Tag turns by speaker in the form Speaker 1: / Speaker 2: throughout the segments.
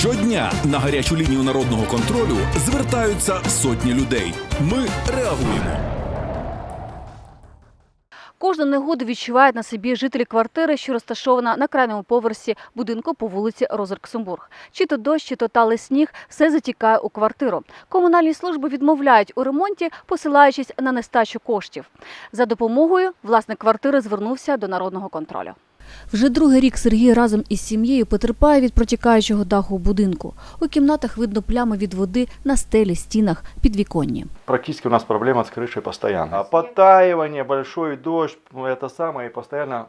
Speaker 1: Щодня на гарячу лінію народного контролю звертаються сотні людей. Ми реагуємо.
Speaker 2: Кожну негоду відчувають на собі жителі квартири, що розташована на крайньому поверсі будинку по вулиці Розерксембург. Чи то дощ, чи то талий сніг, все затікає у квартиру. Комунальні служби відмовляють у ремонті, посилаючись на нестачу коштів. За допомогою власник квартири звернувся до народного контролю. Вже другий рік Сергій разом із сім'єю потерпає від протікаючого даху будинку. У кімнатах видно плями від води на стелі, стінах, підвіконні.
Speaker 3: Практически у нас проблема с крышей постоянно. А подтаивание, большой дождь, ну, это самое, и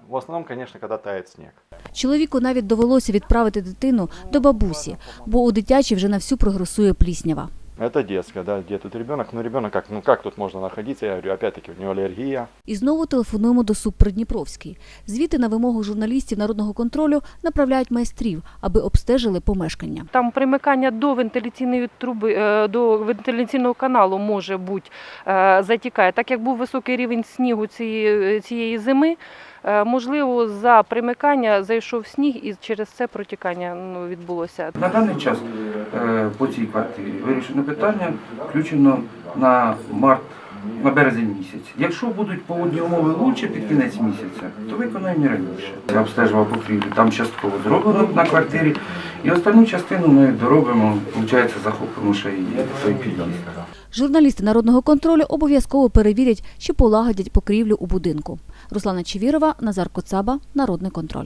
Speaker 3: в основном, конечно, когда тает снег.
Speaker 2: Чоловіку навіть довелося відправити дитину до бабусі, бо у дитячій вже на всю прогресує пліснява.
Speaker 3: Это детская, да, где тут ребенок, ну ребенок как, ну как тут можно находиться, я говорю, опять-таки у него аллергия.
Speaker 2: І знову телефонуємо до суд Придніпровський. Звідти на вимогу журналістів народного контролю направляють майстрів, аби обстежили помешкання.
Speaker 4: Там примикання до вентиляційної труби, е, до вентиляційного каналу може бути е, затікає. Так як був високий рівень снігу цієї, цієї зими, е, можливо, за примикання зайшов сніг і через це протікання ну, відбулося.
Speaker 5: На даний час по цій квартирі вирішено питання включено на март, на березень місяць. Якщо будуть погодні умови лучше під кінець місяця, то виконаємо раніше. Я обстежував покрівлю, там частково зроблено на квартирі, і останню частину ми доробимо, виходить, захопимо ще і той під'їзд.
Speaker 2: Журналісти народного контролю обов'язково перевірять, чи полагодять покрівлю у будинку. Руслана Чевірова, Назар Коцаба, Народний контроль.